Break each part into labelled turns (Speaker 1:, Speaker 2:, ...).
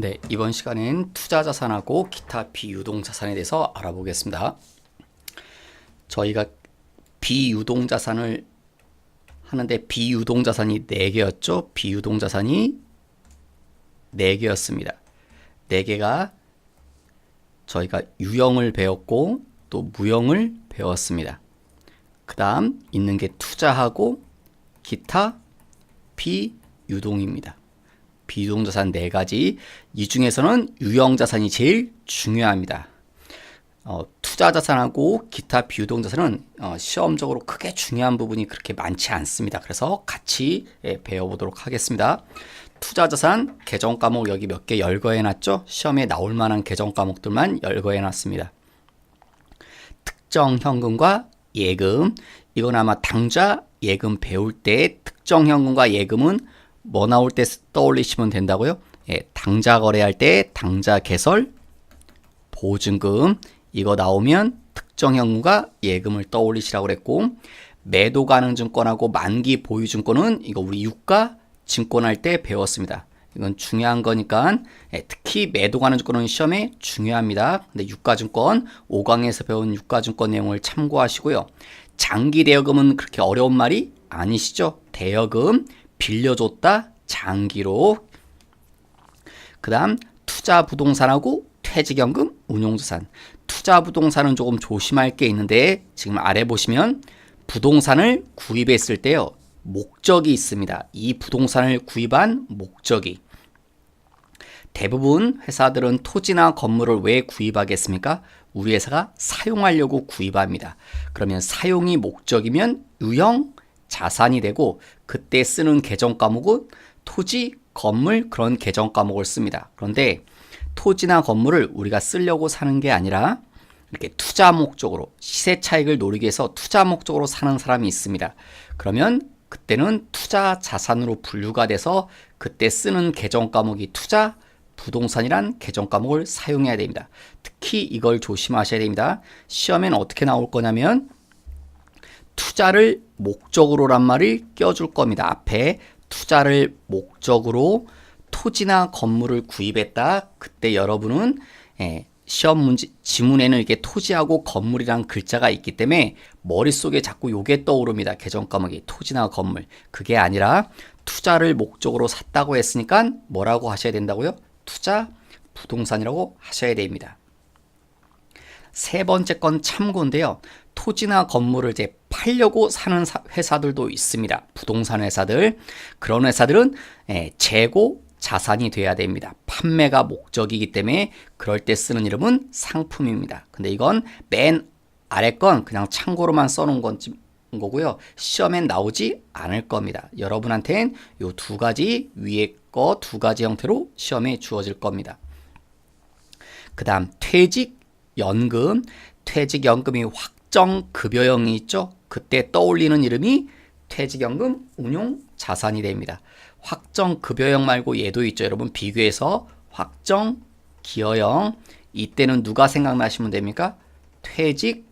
Speaker 1: 네, 이번 시간엔 투자 자산하고 기타 비유동 자산에 대해서 알아보겠습니다. 저희가 비유동 자산을 하는데 비유동 자산이 4개였죠. 비유동 자산이 4개였습니다. 4개가 저희가 유형을 배웠고 또 무형을 배웠습니다. 그 다음 있는 게 투자하고 기타 비유동입니다. 비유동 자산 네 가지. 이 중에서는 유형 자산이 제일 중요합니다. 어, 투자 자산하고 기타 비유동 자산은 어, 시험적으로 크게 중요한 부분이 그렇게 많지 않습니다. 그래서 같이 예, 배워보도록 하겠습니다. 투자 자산 개정 과목 여기 몇 개 열거해 놨죠? 시험에 나올 만한 개정 과목들만 열거해 놨습니다. 특정 현금과 예금 이건 아마 당좌 예금 배울 때 특정 현금과 예금은 뭐 나올 때 떠올리시면 된다고요? 예, 당좌 거래할 때 당좌 개설 보증금 이거 나오면 특정 현금과 예금을 떠올리시라고 그랬고 매도 가능 증권하고 만기 보유 증권은 이거 우리 유가 증권할 때 배웠습니다. 이건 중요한 거니까 예, 특히 매도 가능 증권은 시험에 중요합니다. 근데 유가증권 5강에서 배운 유가증권 내용을 참고하시고요. 장기 대여금은 그렇게 어려운 말이 아니시죠? 대여금 빌려줬다 장기로. 그 다음 투자 부동산하고 퇴직연금 운용자산. 투자 부동산은 조금 조심할 게 있는데 지금 아래 보시면 부동산을 구입했을 때요. 목적이 있습니다. 이 부동산을 구입한 목적이. 대부분 회사들은 토지나 건물을 왜 구입하겠습니까? 우리 회사가 사용하려고 구입합니다. 그러면 사용이 목적이면 유형 자산이 되고 그때 쓰는 계정 과목은 토지, 건물 그런 계정 과목을 씁니다. 그런데 토지나 건물을 우리가 쓰려고 사는 게 아니라 이렇게 투자 목적으로 시세 차익을 노리기 위해서 투자 목적으로 사는 사람이 있습니다. 그러면 그때는 투자 자산으로 분류가 돼서 그때 쓰는 계정 과목이 투자 부동산이란 계정 과목을 사용해야 됩니다. 특히 이걸 조심하셔야 됩니다. 시험엔 어떻게 나올 거냐면 투자를 목적으로란 말을 껴줄 겁니다. 앞에 투자를 목적으로 토지나 건물을 구입했다. 그때 여러분은 예, 시험 문제 지문에는 이렇게 토지하고 건물이란 글자가 있기 때문에 머릿속에 자꾸 요게 떠오릅니다. 개정 과목이 토지나 건물. 그게 아니라 투자를 목적으로 샀다고 했으니까 뭐라고 하셔야 된다고요? 투자 부동산이라고 하셔야 됩니다. 세 번째 건 참고인데요. 토지나 건물을 이제 팔려고 사는 회사들도 있습니다. 부동산 회사들. 그런 회사들은 예, 재고 자산이 돼야 됩니다. 판매가 목적이기 때문에 그럴 때 쓰는 이름은 상품입니다. 근데 이건 맨 아래 건 그냥 참고로만 써놓은 건 거고요. 시험엔 나오지 않을 겁니다. 여러분한테는 이 두 가지 위에 거 두 가지 형태로 시험에 주어질 겁니다. 그 다음 퇴직 연금, 퇴직연금이 확정 급여형이 있죠. 그때 떠올리는 이름이 퇴직연금 운용 자산이 됩니다. 확정 급여형 말고 얘도 있죠. 여러분 비교해서 확정 기여형 이때는 누가 생각나시면 됩니까? 퇴직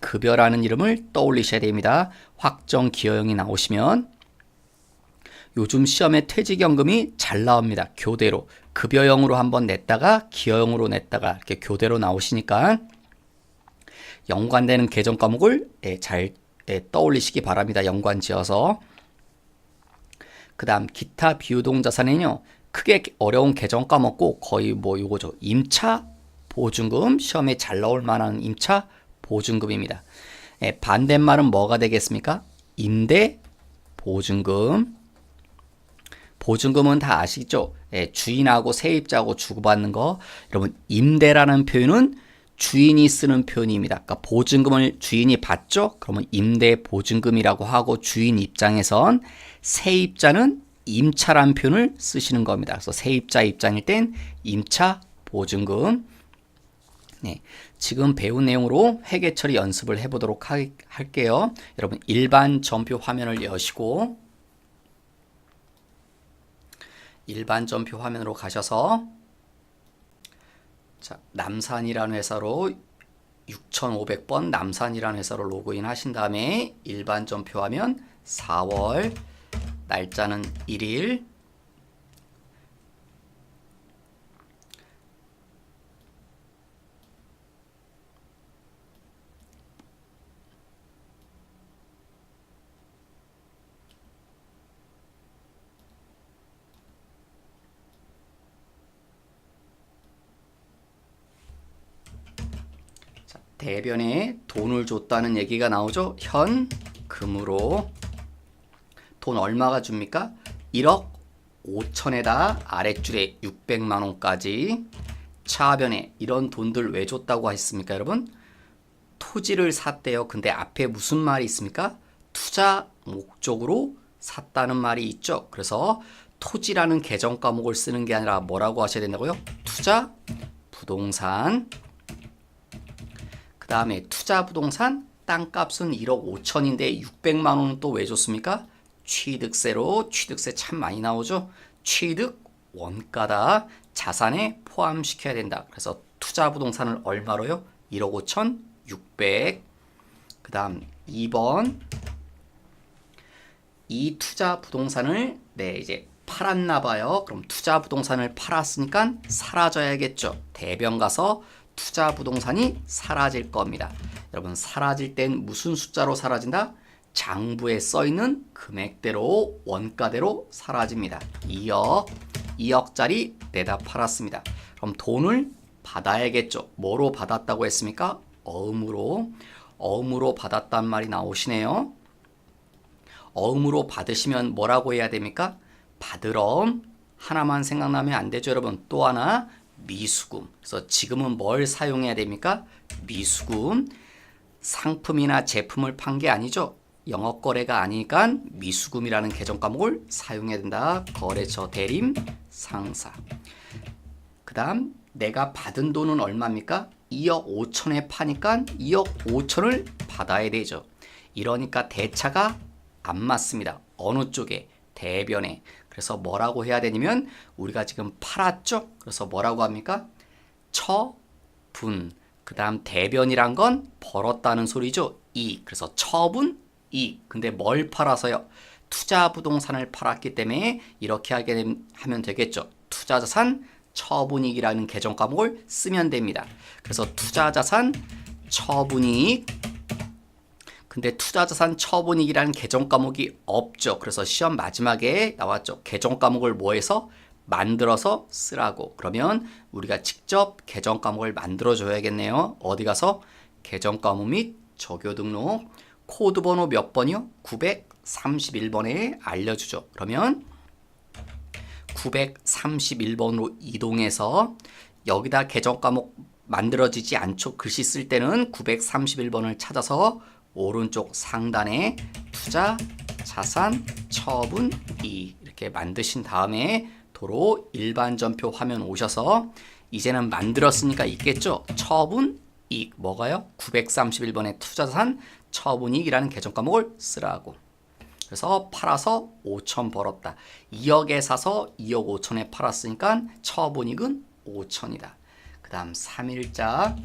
Speaker 1: 급여라는 이름을 떠올리셔야 됩니다. 확정 기여형이 나오시면 요즘 시험에 퇴직연금이 잘 나옵니다. 교대로 급여형으로 한번 냈다가 기여형으로 냈다가 이렇게 교대로 나오시니까 연관되는 계정 과목을 예, 잘 예, 떠올리시기 바랍니다. 연관 지어서 그 다음 기타 비유동 자산은요 크게 어려운 계정 까먹고 거의 뭐 요거죠 임차 보증금 시험에 잘 나올 만한 임차 보증금입니다. 예, 반대말은 뭐가 되겠습니까? 임대 보증금. 보증금은 다 아시죠? 예, 주인하고 세입자하고 주고받는 거. 여러분, 임대라는 표현은 주인이 쓰는 표현입니다. 그러니까 보증금을 주인이 받죠? 그러면 임대 보증금이라고 하고 주인 입장에선 세입자는 임차란 표현을 쓰시는 겁니다. 그래서 세입자 입장일 땐 임차 보증금. 네, 지금 배운 내용으로 회계 처리 연습을 해보도록 하, 할게요. 여러분 일반 전표 화면을 여시고 일반 전표 화면으로 가셔서 자, 남산이라는 회사로 6500번 남산이라는 회사로 로그인 하신 다음에 일반 전표 화면 4월 날짜는 1일 대변에 돈을 줬다는 얘기가 나오죠. 현금으로 돈 얼마가 줍니까? 1억 5천에다 아랫줄에 600만 원까지 차변에 이런 돈들 왜 줬다고 했습니까, 여러분? 토지를 샀대요. 근데 앞에 무슨 말이 있습니까? 투자 목적으로 샀다는 말이 있죠. 그래서 토지라는 계정 과목을 쓰는 게 아니라 뭐라고 하셔야 된다고요? 투자 부동산. 그 다음에 투자 부동산 땅값은 1억 5천인데 600만 원은 또 왜 줬습니까? 취득세로 취득세 참 많이 나오죠. 취득 원가다 자산에 포함시켜야 된다. 그래서 투자 부동산을 얼마로요? 1억 5천 600. 그 다음 2번 이 투자 부동산을 네 이제 팔았나 봐요. 그럼 투자 부동산을 팔았으니까 사라져야겠죠. 대변 가서 투자 부동산이 사라질 겁니다. 여러분 사라질 땐 무슨 숫자로 사라진다? 장부에 써 있는 금액대로 원가대로 사라집니다. 2억 2억짜리 내다 팔았습니다. 그럼 돈을 받아야겠죠. 뭐로 받았다고 했습니까? 어음으로 어음으로 받았단 말이 나오시네요. 어음으로 받으시면 뭐라고 해야 됩니까? 받으럼 하나만 생각나면 안 되죠, 여러분. 또 하나 미수금. 그래서 지금은 뭘 사용해야 됩니까? 미수금. 상품이나 제품을 판 게 아니죠. 영업 거래가 아니니까 미수금이라는 계정 과목을 사용해야 된다. 거래처 대림 상사. 그다음 내가 받은 돈은 얼마입니까? 2억 5천에 파니까 2억 5천을 받아야 되죠. 이러니까 대차가 안 맞습니다. 어느 쪽에? 대변에. 그래서 뭐라고 해야 되냐면 우리가 지금 팔았죠? 그래서 뭐라고 합니까? 처분. 그 다음 대변이란 건 벌었다는 소리죠. 이. 그래서 처분, 이. 근데 뭘 팔아서요? 투자 부동산을 팔았기 때문에 이렇게 하게 됨- 하면 되겠죠. 투자 자산 처분이익이라는 계정 과목을 쓰면 됩니다. 그래서 투자 자산 처분이익 근데 투자자산 처분이익이라는 계정 과목이 없죠. 그래서 시험 마지막에 나왔죠. 계정 과목을 뭐해서 만들어서 쓰라고. 그러면 우리가 직접 계정 과목을 만들어 줘야겠네요. 어디 가서 계정 과목 및 적요 등록 코드 번호 몇 번이요? 931번에 알려주죠. 그러면 931번으로 이동해서 여기다 계정 과목 만들어지지 않죠. 글씨 쓸 때는 931번을 찾아서 오른쪽 상단에 투자 자산 처분 이 이렇게 만드신 다음에 도로 일반 전표 화면 오셔서 이제는 만들었으니까 있겠죠. 처분 이익 뭐가요? 931번의 투자 자산 처분 이익이라는 계정 과목을 쓰라고. 그래서 팔아서 5천 벌었다. 2억에 사서 2억 5천에 팔았으니까 처분익은 5천이다. 그 다음 3일자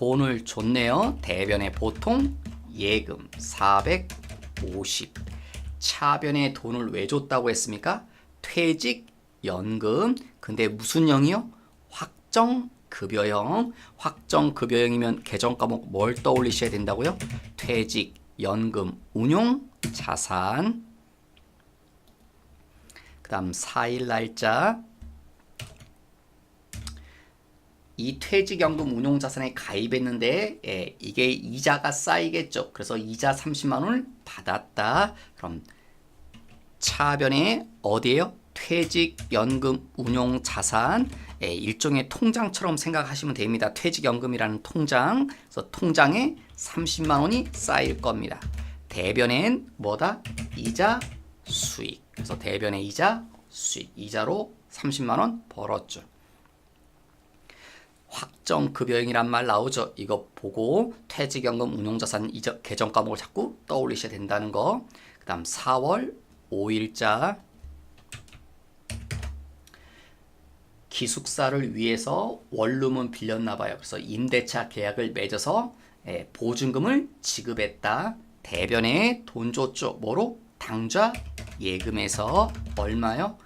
Speaker 1: 돈을 줬네요. 대변에 보통 예금 450. 차변에 돈을 왜 줬다고 했습니까? 퇴직 연금. 근데 무슨 형이요? 확정 급여형. 확정 급여형이면 계정 과목 뭘 떠올리셔야 된다고요? 퇴직 연금 운용 자산. 그다음 4일 날짜 이 퇴직연금 운용자산에 가입했는데 예, 이게 이자가 쌓이겠죠. 그래서 이자 30만 원을 받았다. 그럼 차변에 어디에요? 퇴직연금 운용자산 예, 일종의 통장처럼 생각하시면 됩니다. 퇴직연금이라는 통장. 그래서 통장에 30만 원이 쌓일 겁니다. 대변엔 뭐다? 이자 수익. 그래서 대변의 이자 수익. 이자로 30만 원 벌었죠. 확정 급여형이란 말 나오죠. 이거 보고 퇴직연금 운용자산 이적 계정 과목을 자꾸 떠올리셔야 된다는 거. 그다음 4월 5일자 기숙사를 위해서 원룸은 빌렸나 봐요. 그래서 임대차 계약을 맺어서 예, 보증금을 지급했다. 대변에 돈 줬죠. 뭐로? 당좌 예금에서 얼마요?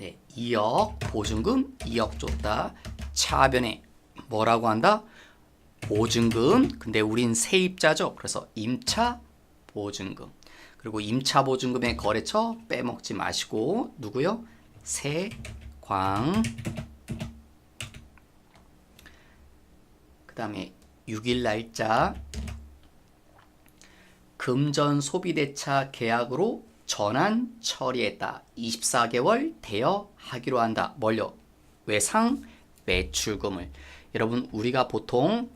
Speaker 1: 네, 2억 보증금 2억 줬다. 차변에 뭐라고 한다? 보증금. 근데 우린 세입자죠. 그래서 임차 보증금. 그리고 임차 보증금의 거래처 빼먹지 마시고 누구요? 세광 그다음에 6일 날짜 금전 소비대차 계약으로 전환 처리했다. 24개월 대여 하기로 한다. 뭘요? 외상 매출금을. 여러분 우리가 보통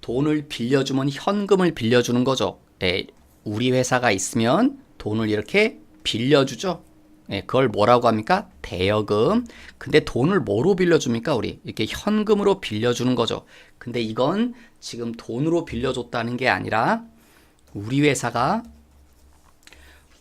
Speaker 1: 돈을 빌려주면 현금을 빌려주는 거죠. 예, 우리 회사가 있으면 돈을 이렇게 빌려주죠. 예, 그걸 뭐라고 합니까? 대여금. 근데 돈을 뭐로 빌려줍니까? 우리 이렇게 현금으로 빌려주는 거죠. 근데 이건 지금 돈으로 빌려줬다는 게 아니라 우리 회사가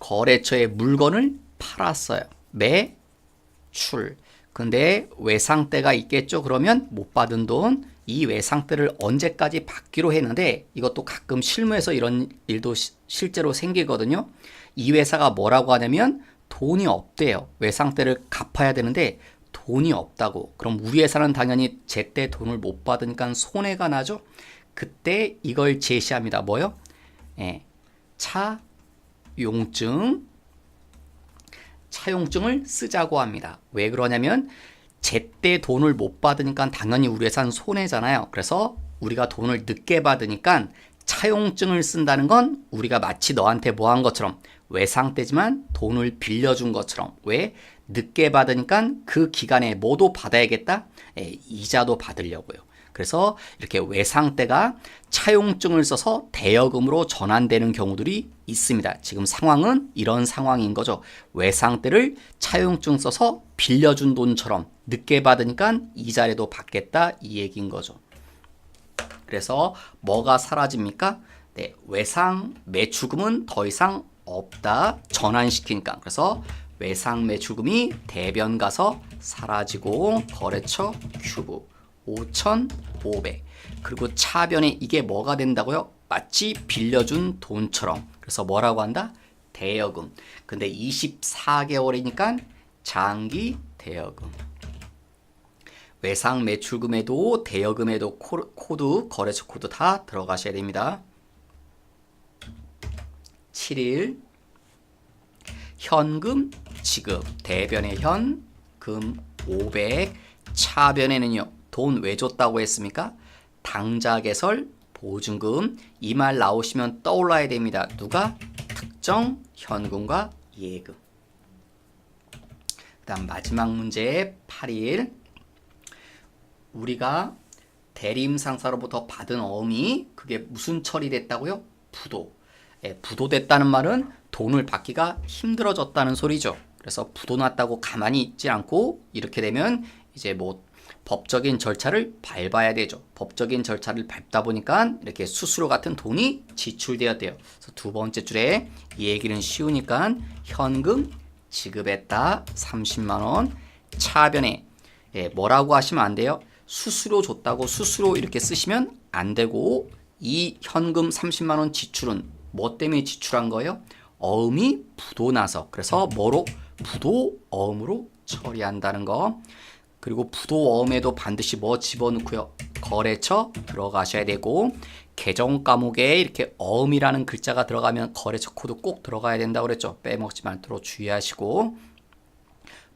Speaker 1: 거래처에 물건을 팔았어요. 매출. 근데 외상대가 있겠죠. 그러면 못 받은 돈, 이 외상대를 언제까지 받기로 했는데 이것도 가끔 실무에서 이런 일도 시- 실제로 생기거든요. 이 회사가 뭐라고 하냐면 돈이 없대요. 외상대를 갚아야 되는데 돈이 없다고. 그럼 우리 회사는 당연히 제때 돈을 못 받으니까 손해가 나죠. 그때 이걸 제시합니다. 뭐요? 예. 차 용증 차용증을 쓰자고 합니다. 왜 그러냐면 제때 돈을 못 받으니까 당연히 우리 회사는 손해잖아요. 그래서 우리가 돈을 늦게 받으니까 차용증을 쓴다는 건 우리가 마치 너한테 뭐 한 것처럼 외상 때지만 돈을 빌려준 것처럼 왜 늦게 받으니까 그 기간에 뭐도 받아야겠다 예, 이자도 받으려고요. 그래서 이렇게 외상때가 차용증을 써서 대여금으로 전환되는 경우들이 있습니다. 지금 상황은 이런 상황인 거죠. 외상때를 차용증 써서 빌려준 돈처럼 늦게 받으니까 이자라도 받겠다 이 얘기인 거죠. 그래서 뭐가 사라집니까? 네, 외상 매출금은 더 이상 없다 전환시키니까 그래서 외상 매출금이 대변 가서 사라지고 거래처 큐브 5,500 그리고 차변에 이게 뭐가 된다고요? 마치 빌려준 돈처럼. 그래서 뭐라고 한다? 대여금. 근데 24개월이니까 장기 대여금. 외상 매출금에도 대여금에도 코- 코드 거래처 코드 다 들어가셔야 됩니다. 7일. 현금 지급. 대변의 현금 500 차변에는요 돈 왜 줬다고 했습니까? 당자 개설 보증금 이 말 나오시면 떠올라야 됩니다. 누가 특정 현금과 예금. 그다음 마지막 문제 8일 우리가 대림 상사로부터 받은 어음이 그게 무슨 처리됐다고요? 부도. 예, 부도됐다는 말은 돈을 받기가 힘들어졌다는 소리죠. 그래서 부도 났다고 가만히 있지 않고 이렇게 되면 이제 뭐 법적인 절차를 밟아야 되죠. 법적인 절차를 밟다 보니까 이렇게 수수료 같은 돈이 지출되어야 돼요. 그래서 두 번째 줄에 이 얘기는 쉬우니까 현금 지급했다 30만 원 차변에 예, 뭐라고 하시면 안 돼요. 수수료 줬다고 수수료 이렇게 쓰시면 안 되고 이 현금 30만 원 지출은 뭐 때문에 지출한 거예요? 어음이 부도나서 그래서 뭐로 부도 어음으로 처리한다는 거. 그리고 부도 어음에도 반드시 뭐 집어넣고요. 거래처 들어가셔야 되고 계정 과목에 이렇게 어음이라는 글자가 들어가면 거래처 코드 꼭 들어가야 된다고 그랬죠. 빼먹지 않도록 주의하시고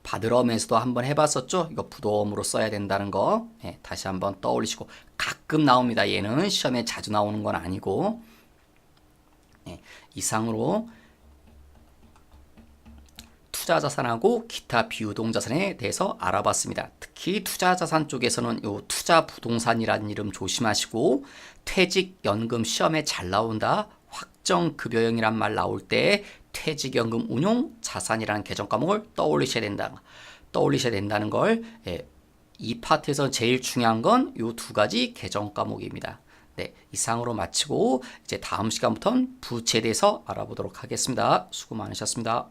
Speaker 1: 받으러면서도 한번 해봤었죠. 이거 부도음으로 써야 된다는 거 예, 다시 한번 떠올리시고 가끔 나옵니다. 얘는 시험에 자주 나오는 건 아니고 예, 이상으로 투자 자산하고 기타 비유동 자산에 대해서 알아봤습니다. 특히 투자 자산 쪽에서는 요 투자 부동산이라는 이름 조심하시고 퇴직 연금 시험에 잘 나온다. 확정 급여형이란 말 나올 때 퇴직연금 운용 자산이라는 개정 과목을 떠올리셔야 된다. 떠올리셔야 된다는 걸 예, 이 파트에서 제일 중요한 건 요 두 가지 개정 과목입니다. 네, 이상으로 마치고 이제 다음 시간부터는 부채에 대해서 알아보도록 하겠습니다. 수고 많으셨습니다.